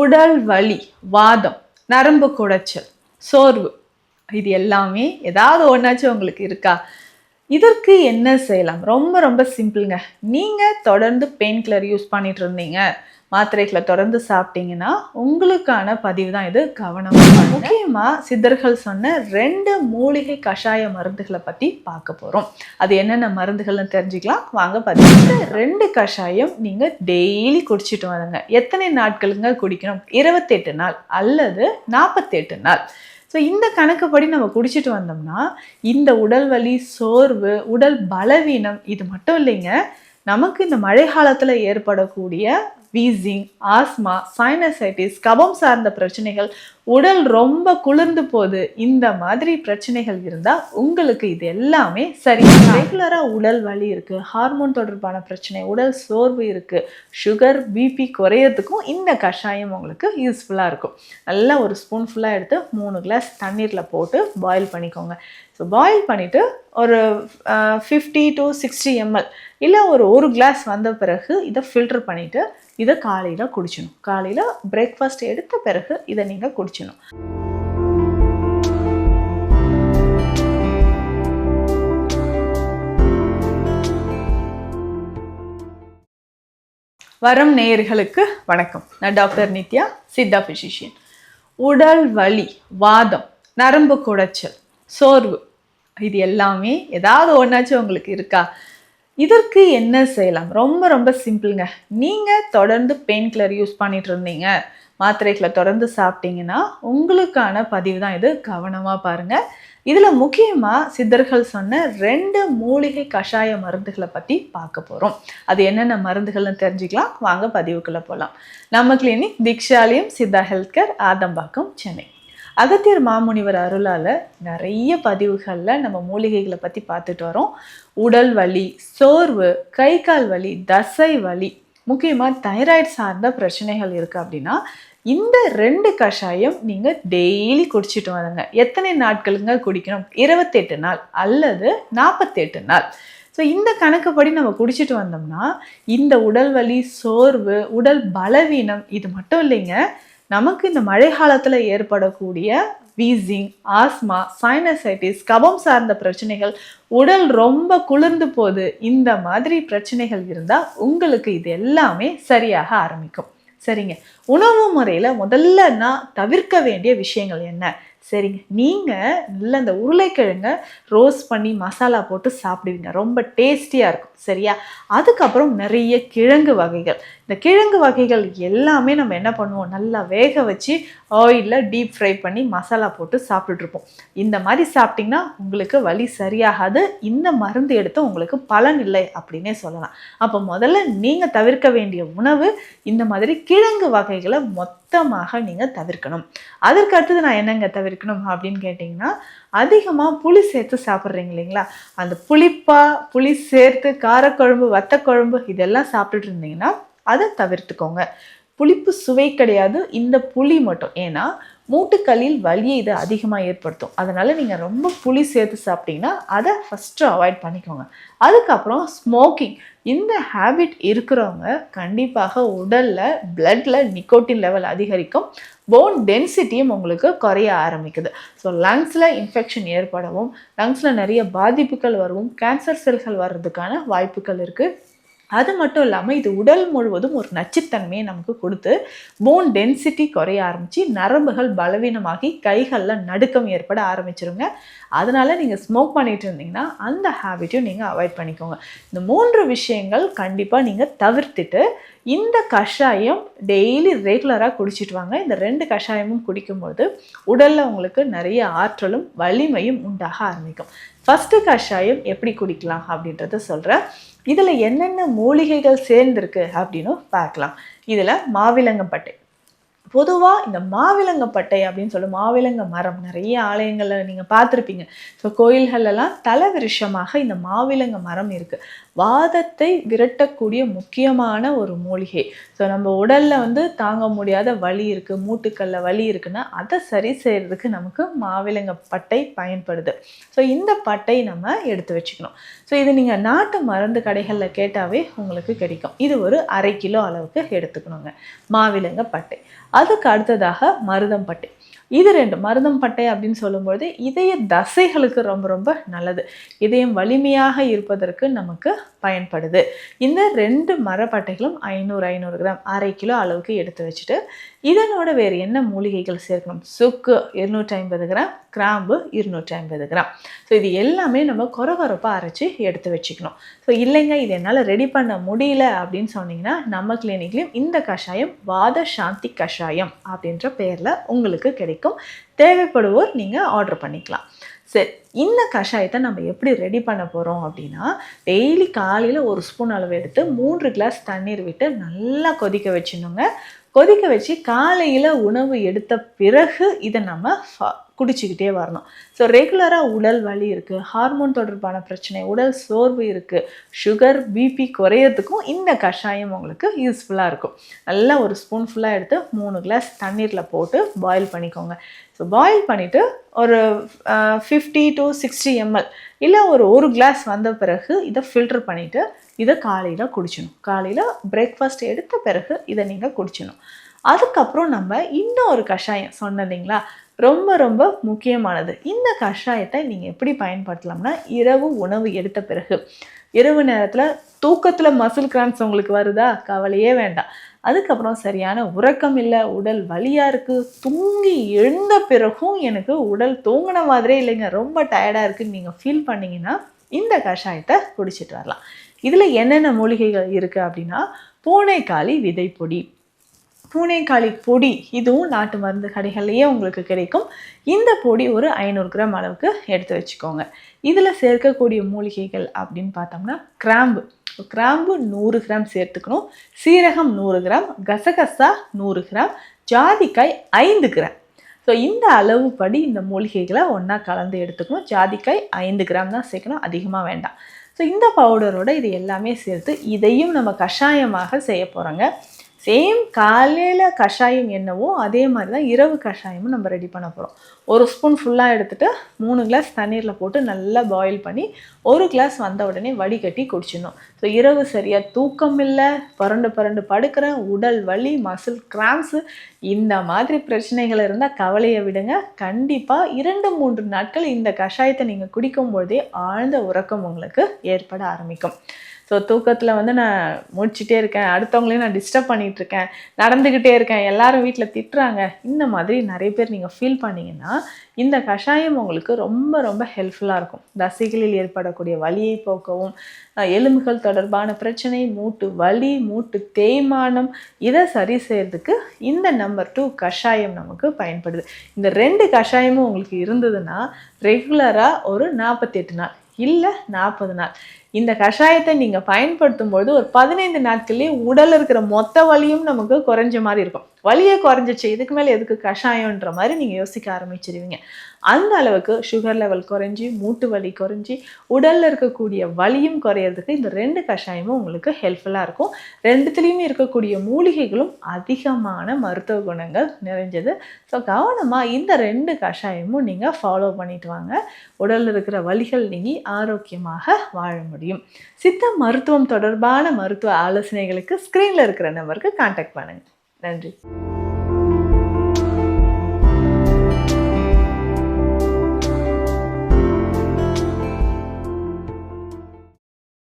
உடல் வலி வாதம் நரம்பு குடைச்சல் சோர்வு இது எல்லாமே ஏதாவது ஒன்றாச்சும் உங்களுக்கு இருக்கா? இதற்கு என்ன செய்யலாம்? ரொம்ப ரொம்ப சிம்பிளுங்க. நீங்கள் தொடர்ந்து பெயின் கில்லர் யூஸ் பண்ணிட்டு இருந்தீங்க. மாத்திரைகளை தொடர்ந்து சாப்பிட்டீங்கன்னா உங்களுக்கான பதிவு தான் இது கவனமாக முக்கியமாக சித்தர்கள் சொன்ன ரெண்டு மூலிகை கஷாய மருந்துகளை பற்றி பார்க்க போகிறோம் அது என்னென்ன மருந்துகள்னு தெரிஞ்சுக்கலாம். வாங்க பதிவு ரெண்டு கஷாயம் நீங்கள் டெய்லி குடிச்சிட்டு வரங்க. எத்தனை நாட்களுங்க குடிக்கணும்? இருபத்தெட்டு நாள் அல்லது நாற்பத்தெட்டு நாள். ஸோ இந்த கணக்குப்படி நம்ம குடிச்சிட்டு வந்தோம்னா இந்த உடல் வலி சோர்வு உடல் பலவீனம் இது மட்டும் இல்லைங்க. நமக்கு இந்த மழை காலத்தில் ஏற்படக்கூடிய வீசிங் ஆஸ்மா சைனசைட்டிஸ் கபம் சார்ந்த பிரச்சனைகள் உடல் ரொம்ப குளிர்ந்து போகுது. இந்த மாதிரி பிரச்சனைகள் இருந்தால் உங்களுக்கு இது எல்லாமே சரி. ரெகுலராக உடல் வலி இருக்குது ஹார்மோன் தொடர்பான பிரச்சனை உடல் சோர்வு இருக்குது சுகர் பிபி குறையிறதுக்கும் இந்த கஷாயம் உங்களுக்கு யூஸ்ஃபுல்லாக இருக்கும். நல்லா ஒரு ஸ்பூன் ஃபுல்லாக எடுத்து மூணு கிளாஸ் தண்ணீரில் போட்டு பாயில் பண்ணிக்கோங்க. ஸோ பாயில் பண்ணிவிட்டு ஒரு ஃபிஃப்டி டு சிக்ஸ்டி எம்எல் இல்லை ஒரு ஒரு கிளாஸ் வந்த பிறகு இதை ஃபில்டர் பண்ணிவிட்டு இதை காலையில் குடிச்சணும் காலையில் பிரேக்ஃபாஸ்ட் எடுத்த பிறகு இதை நீங்கள் குடிச்சணும் வரம் நேயர்களுக்கு வணக்கம். நான் டாக்டர் நித்யா சித்தா ஃபிசிஷியன் உடல் வலி வாதம் நரம்பு குடைச்சல் சோர்வு இது எல்லாமே ஏதாவது ஒன்றாச்சும் உங்களுக்கு இருக்கா? இதற்கு என்ன செய்யலாம்? ரொம்ப ரொம்ப சிம்பிளுங்க. நீங்கள் தொடர்ந்து பெயின் கில்லர் யூஸ் பண்ணிட்டு இருந்தீங்க. மாத்திரைகளை தொடர்ந்து சாப்பிட்டீங்கன்னா உங்களுக்கான பதிவு தான் இது. கவனமாக பாருங்கள் இதில் முக்கியமாக சித்தர்கள் சொன்ன ரெண்டு மூலிகை கஷாய மருந்துகளை பற்றி பார்க்க போகிறோம் அது என்னென்ன மருந்துகள்னு தெரிஞ்சுக்கலாம். வாங்க பதிவுக்குள்ளே போகலாம் நம்ம clinic Dikshalayam Siddha health care Adambakkam Chennai. Agathiyar மாமுனிவர் அருளால் நிறைய பதிவுகளில் நம்ம மூலிகைகளை பற்றி பார்த்துட்டு வரோம். உடல் வலி சோர்வு கை கால் வலி தசை வலி முக்கியமாக தைராய்டு சார்ந்த பிரச்சனைகள் இருக்குது அப்படின்னா இந்த ரெண்டு கஷாயம் நீங்கள் டெய்லி குடிச்சிட்டு வரங்க. எத்தனை நாட்களுங்க குடிக்கணும்? இருபத்தெட்டு நாள் அல்லது நாற்பத்தெட்டு நாள். ஸோ இந்த கணக்குப்படி நம்ம குடிச்சிட்டு வந்தோம்னா இந்த உடல் வலி சோர்வு உடல் பலவீனம் இது மட்டும் இல்லைங்க. நமக்கு இந்த மழை காலத்தில் ஏற்படக்கூடிய வீசிங் ஆஸ்மா சைனசைட்டிஸ் கபம் சார்ந்த பிரச்சனைகள் உடல் ரொம்ப குளிர்ந்து போகுது இந்த மாதிரி பிரச்சனைகள் இருந்தால் உங்களுக்கு இது எல்லாமே சரியாக ஆரம்பிக்கும். சரிங்க. உணவு முறையில் முதல்ல நான் தவிர்க்க வேண்டிய விஷயங்கள் என்ன? சரிங்க. நீங்கள் நல்ல இந்த உருளைக்கிழங்க ரோஸ்ட் பண்ணி மசாலா போட்டு சாப்பிடுவீங்க. ரொம்ப டேஸ்டியாக இருக்கும். சரியா? அதுக்கப்புறம் நிறைய கிழங்கு வகைகள். இந்த கிழங்கு வகைகள் எல்லாமே நம்ம என்ன பண்ணுவோம்? நல்லா வேக வச்சு ஆயிலில் டீப் ஃப்ரை பண்ணி மசாலா போட்டு சாப்பிட்டுட்ருப்போம் இந்த மாதிரி சாப்பிட்டிங்கன்னா உங்களுக்கு வலி சரியாகாது. இந்த மருந்து எடுத்து உங்களுக்கு பலன் இல்லை அப்படின்னே சொல்லலாம். அப்போ முதல்ல நீங்கள் தவிர்க்க வேண்டிய உணவு இந்த மாதிரி கிழங்கு வகைகளை மொத்த சுத்தமாக நீங்கள் தவிர்க்கணும். அதற்கு அடுத்தது நான் என்னங்க தவிர்க்கணும் அப்படின்னு கேட்டிங்கன்னா அதிகமாக புளி சேர்த்து சாப்பிட்றீங்க இல்லைங்களா? அந்த புளிப்பா புளி சேர்த்து காரக்குழம்பு வத்தக்குழம்பு இதெல்லாம் சாப்பிட்டுட்டு இருந்தீங்கன்னா அதை தவிர்த்துக்கோங்க. புளிப்பு சுவை கிடையாது. இந்த புளி மட்டும். ஏன்னா மூட்டுக்களில் வலியை இது அதிகமாக ஏற்படுத்தும். அதனால் நீங்கள் ரொம்ப புளி சேர்த்து சாப்பிட்டீங்கன்னா அதை ஃபஸ்ட்டு அவாய்ட் பண்ணிக்கோங்க. அதுக்கப்புறம் ஸ்மோக்கிங் இந்த ஹேபிட் இருக்கிறவங்க கண்டிப்பாக உடலில் பிளட்டில் நிக்கோட்டின் லெவல் அதிகரிக்கும். போன் டென்சிட்டியும் உங்களுக்கு குறைய ஆரம்பிக்குது. ஸோ லங்ஸில் இன்ஃபெக்ஷன் ஏற்படவும் லங்ஸில் நிறைய பாதிப்புகள் வரவும் கேன்சர் செல்கள் வர்றதுக்கான வாய்ப்புகள் இருக்குது அது மட்டும் இல்லாமல் இது உடல் முழுவதும் ஒரு நச்சுத்தன்மையை நமக்கு கொடுத்து போன் டென்சிட்டி குறைய ஆரம்பித்து நரம்புகள் பலவீனமாகி கைகளில் நடுக்கம் ஏற்பட ஆரம்பிச்சிருங்க. அதனால் நீங்கள் ஸ்மோக் பண்ணிகிட்டு இருந்தீங்கன்னா அந்த ஹேபிட்டையும் நீங்கள் அவாய்ட் பண்ணிக்கோங்க. இந்த மூன்று விஷயங்கள் கண்டிப்பாக நீங்கள் தவிர்த்துட்டு இந்த கஷாயம் டெய்லி ரெகுலராக குடிச்சிட்டு வாங்க. இந்த ரெண்டு கஷாயமும் குடிக்கும்போது உடலில் உங்களுக்கு நிறைய ஆற்றலும் வலிமையும் உண்டாக ஆரம்பிக்கும். ஃபஸ்ட்டு கஷாயம் எப்படி குடிக்கலாம் அப்படின்றத சொல்கிறேன் இதில் என்னென்ன மூலிகைகள் சேர்ந்துருக்கு அப்படின்னு பார்க்கலாம். இதில் மாவிலங்கம்பட்டை. பொதுவாக இந்த மாவிலங்கப்பட்டை அப்படின்னு சொல்லி மாவிலங்க மரம் நிறைய ஆலயங்களில் நீங்கள் பார்த்துருப்பீங்க. ஸோ கோயில்களெல்லாம் தலவிருஷமாக இந்த மாவிலங்க மரம் இருக்குது வாதத்தை விரட்டக்கூடிய முக்கியமான ஒரு மூலிகை. ஸோ நம்ம உடலில் வந்து தாங்க முடியாத வலி இருக்குது மூட்டுக்கல்ல வலி இருக்குன்னா அதை சரி செய்கிறதுக்கு நமக்கு மாவிலங்க பட்டை பயன்படுது. ஸோ இந்த பட்டை நம்ம எடுத்து வச்சுக்கணும். ஸோ இது நீங்கள் நாட்டு மருந்து கடைகளில் கேட்டாவே உங்களுக்கு கிடைக்கும். இது ஒரு அரை கிலோ அளவுக்கு எடுத்துக்கணுங்க. மாவிலங்க பட்டை. அதுக்கு அடுத்ததாக மருதம்பட்டை இது ரெண்டு மருதம்பட்டை அப்படின்னு சொல்லும்பொழுது இதய தசைகளுக்கு ரொம்ப ரொம்ப நல்லது. இதயம் வலிமையாக இருப்பதற்கு நமக்கு பயன்படுது. இந்த ரெண்டு மரப்பட்டைகளும் ஐநூறு ஐநூறு கிராம் அரை கிலோ அளவுக்கு எடுத்து வச்சுட்டு இதனோட வேறு என்ன மூலிகைகள் சேர்க்கணும்? சுக்கு இருநூற்றி ஐம்பது கிராம் கிராம்பு இருநூற்றி ஐம்பது கிராம். ஸோ இது எல்லாமே நம்ம கொரகொரப்பாக அரைச்சி எடுத்து வச்சுக்கணும். ஸோ இல்லைங்க இது என்னால் ரெடி பண்ண முடியல அப்படின்னு சொன்னீங்கன்னா நம்ம கிளினிக்லேயும் இந்த கஷாயம் வாத சாந்தி கஷாயம் அப்படின்ற பேரில் உங்களுக்கு கிடைக்கும். தேவைப்படுவோர் நீங்கள் ஆர்டர் பண்ணிக்கலாம். சரி இந்த கஷாயத்தை நம்ம எப்படி ரெடி பண்ண போகிறோம் அப்படின்னா டெய்லி காலையில் ஒரு ஸ்பூன் அளவு எடுத்து மூன்று கிளாஸ் தண்ணீர் விட்டு நல்லா கொதிக்க வச்சிடணுங்க. கொதிக்க வச்சு காலையில் உணவு எடுத்த பிறகு இதை நம்ம குடிச்சிக்கிட்டே வரணும். ஸோ ரெகுலராக உடல் வலி இருக்குது ஹார்மோன் தொடர்பான பிரச்சனை உடல் சோர்வு இருக்குது சுகர் பிபி குறையிறதுக்கும் இந்த கஷாயம் உங்களுக்கு யூஸ்ஃபுல்லாக இருக்கும். நல்லா ஒரு ஸ்பூன் ஃபுல்லாக எடுத்து மூணு கிளாஸ் தண்ணீரில் போட்டு பாயில் பண்ணிக்கோங்க. ஸோ பாயில் பண்ணிவிட்டு ஒரு ஃபிஃப்டி டு சிக்ஸ்டி எம்எல் இல்லை ஒரு ஒரு கிளாஸ் வந்த பிறகு இதை ஃபில்டர் பண்ணிவிட்டு இதை காலையில் குடிச்சிடணும். காலையில் பிரேக்ஃபாஸ்ட் எடுத்த பிறகு இதை நீங்கள் குடிச்சணும் அதுக்கப்புறம் நம்ம இன்னும் ஒரு கஷாயம் சொன்னேன் ரொம்ப ரொம்ப முக்கியமானது. இந்த கஷாயத்தை நீங்கள் எப்படி பயன்படுத்தலாம்னா இரவு உணவு எடுத்த பிறகு. இரவு நேரத்தில் தூக்கத்தில் மசில் கிராம்ஸ் உங்களுக்கு வருதா? கவலையே வேண்டாம். அதுக்கப்புறம் சரியான உறக்கம் இல்லை உடல் வலியாக இருக்குது தூங்கி எழுந்த பிறகும் எனக்கு உடல் தூங்கின மாதிரியே இல்லைங்க ரொம்ப டயர்டாக இருக்குன்னு நீங்கள் ஃபீல் பண்ணிங்கன்னா இந்த கஷாயத்தை குடிச்சிட்டு வரலாம். இதில் என்னென்ன மூலிகைகள் இருக்குது அப்படின்னா பூனைக்காளி விதைப்பொடி. பூனைக்காளி பொடி இதுவும் நாட்டு மருந்து கடைகள்லேயே உங்களுக்கு கிடைக்கும். இந்த பொடி ஒரு ஐநூறு கிராம் அளவுக்கு எடுத்து வச்சுக்கோங்க. இதில் சேர்க்கக்கூடிய மூலிகைகள் அப்படின்னு பார்த்தோம்னா கிராம்பு. கிராம்பு நூறு கிராம் சேர்த்துக்கணும். சீரகம் நூறு கிராம் கசகசா நூறு கிராம் ஜாதிக்காய் ஐந்து கிராம். ஸோ இந்த அளவு படி இந்த மூலிகைகளை ஒன்றா கலந்து எடுத்துக்கணும். ஜாதிக்காய் ஐந்து கிராம் தான் சேர்க்கணும் அதிகமாக வேண்டாம். ஸோ இந்த பவுடரோட இது எல்லாமே சேர்த்து இதையும் நம்ம கஷாயமாக செய்ய போகிறோங்க சேம் காலையில் கஷாயம் என்னவோ அதே மாதிரி தான் இரவு கஷாயமும் நம்ம ரெடி பண்ண போகிறோம் ஒரு ஸ்பூன் ஃபுல்லாக எடுத்துகிட்டு மூணு கிளாஸ் தண்ணீரில் போட்டு நல்லா பாயில் பண்ணி ஒரு கிளாஸ் வந்த உடனே வடிகட்டி குடிச்சிடணும். ஸோ இரவு சரியாக தூக்கம் இல்லை பரண்டு பரண்டு படுக்கிறேன் உடல் வலி மசில் கிராம்ஸு இந்த மாதிரி பிரச்சனைகள் இருந்தால் கவலையை விடுங்க. கண்டிப்பாக இரண்டு மூன்று நாட்கள் இந்த கஷாயத்தை நீங்கள் குடிக்கும் பொழுதே ஆழ்ந்த உறக்கம் உங்களுக்கு ஏற்பட ஆரம்பிக்கும். ஸோ தூக்கத்தில் வந்து நான் முடிச்சுட்டே இருக்கேன். அடுத்தவங்களையும் நான் டிஸ்டர்ப் பண்ணிகிட்டு இருக்கேன். நடந்துக்கிட்டே இருக்கேன். எல்லாரும் வீட்டில் திட்டுறாங்க. இந்த மாதிரி நிறைய பேர் நீங்கள் ஃபீல் பண்ணிங்கன்னா இந்த கஷாயம் உங்களுக்கு ரொம்ப ரொம்ப ஹெல்ப்ஃபுல்லாக இருக்கும். தசைகளில் ஏற்படக்கூடிய வலியை போக்கவும் எலும்புகள் தொடர்பான பிரச்சனை மூட்டு வலி மூட்டு தேய்மானம் இதை சரி செய்யறதுக்கு இந்த நம்பர் டூ கஷாயம் நமக்கு பயன்படுது. இந்த ரெண்டு கஷாயமும் உங்களுக்கு இருந்ததுன்னா ரெகுலராக ஒரு நாற்பத்தெட்டு நாள் இல்லை நாற்பது நாள். இந்த கஷாயத்தை நீங்கள் பயன்படுத்தும் பொழுது ஒரு பதினைந்து நாட்கள்லேயே உடல் இருக்கிற மொத்த வலியும் நமக்கு குறைஞ்ச மாதிரி இருக்கும். வலியே குறைஞ்சிச்சு இதுக்கு மேலே எதுக்கு கஷாயம்ன்ற மாதிரி நீங்கள் யோசிக்க ஆரம்பிச்சிருவீங்க. அந்த அளவுக்கு சுகர் லெவல் குறைஞ்சி மூட்டு வலி குறைஞ்சி உடலில் இருக்கக்கூடிய வலியும் குறையிறதுக்கு இந்த ரெண்டு கஷாயமும் உங்களுக்கு ஹெல்ப்ஃபுல்லாக இருக்கும். ரெண்டுத்துலேயுமே இருக்கக்கூடிய மூலிகைகளும் அதிகமான மருத்துவ குணங்கள் நிறைஞ்சது. ஸோ கவனமாக இந்த ரெண்டு கஷாயமும் நீங்கள் ஃபாலோ பண்ணிட்டு வாங்க. உடலில் இருக்கிற வலிகள் நீங்கி ஆரோக்கியமாக வாழ முடியும். சித்த மருத்துவம் தொடர்பான மருத்துவ ஆலோசனைகளுக்கு ஸ்க்ரீனில் இருக்கிற நம்பருக்கு காண்டாக்ட் பண்ணுங்கள் நன்றி.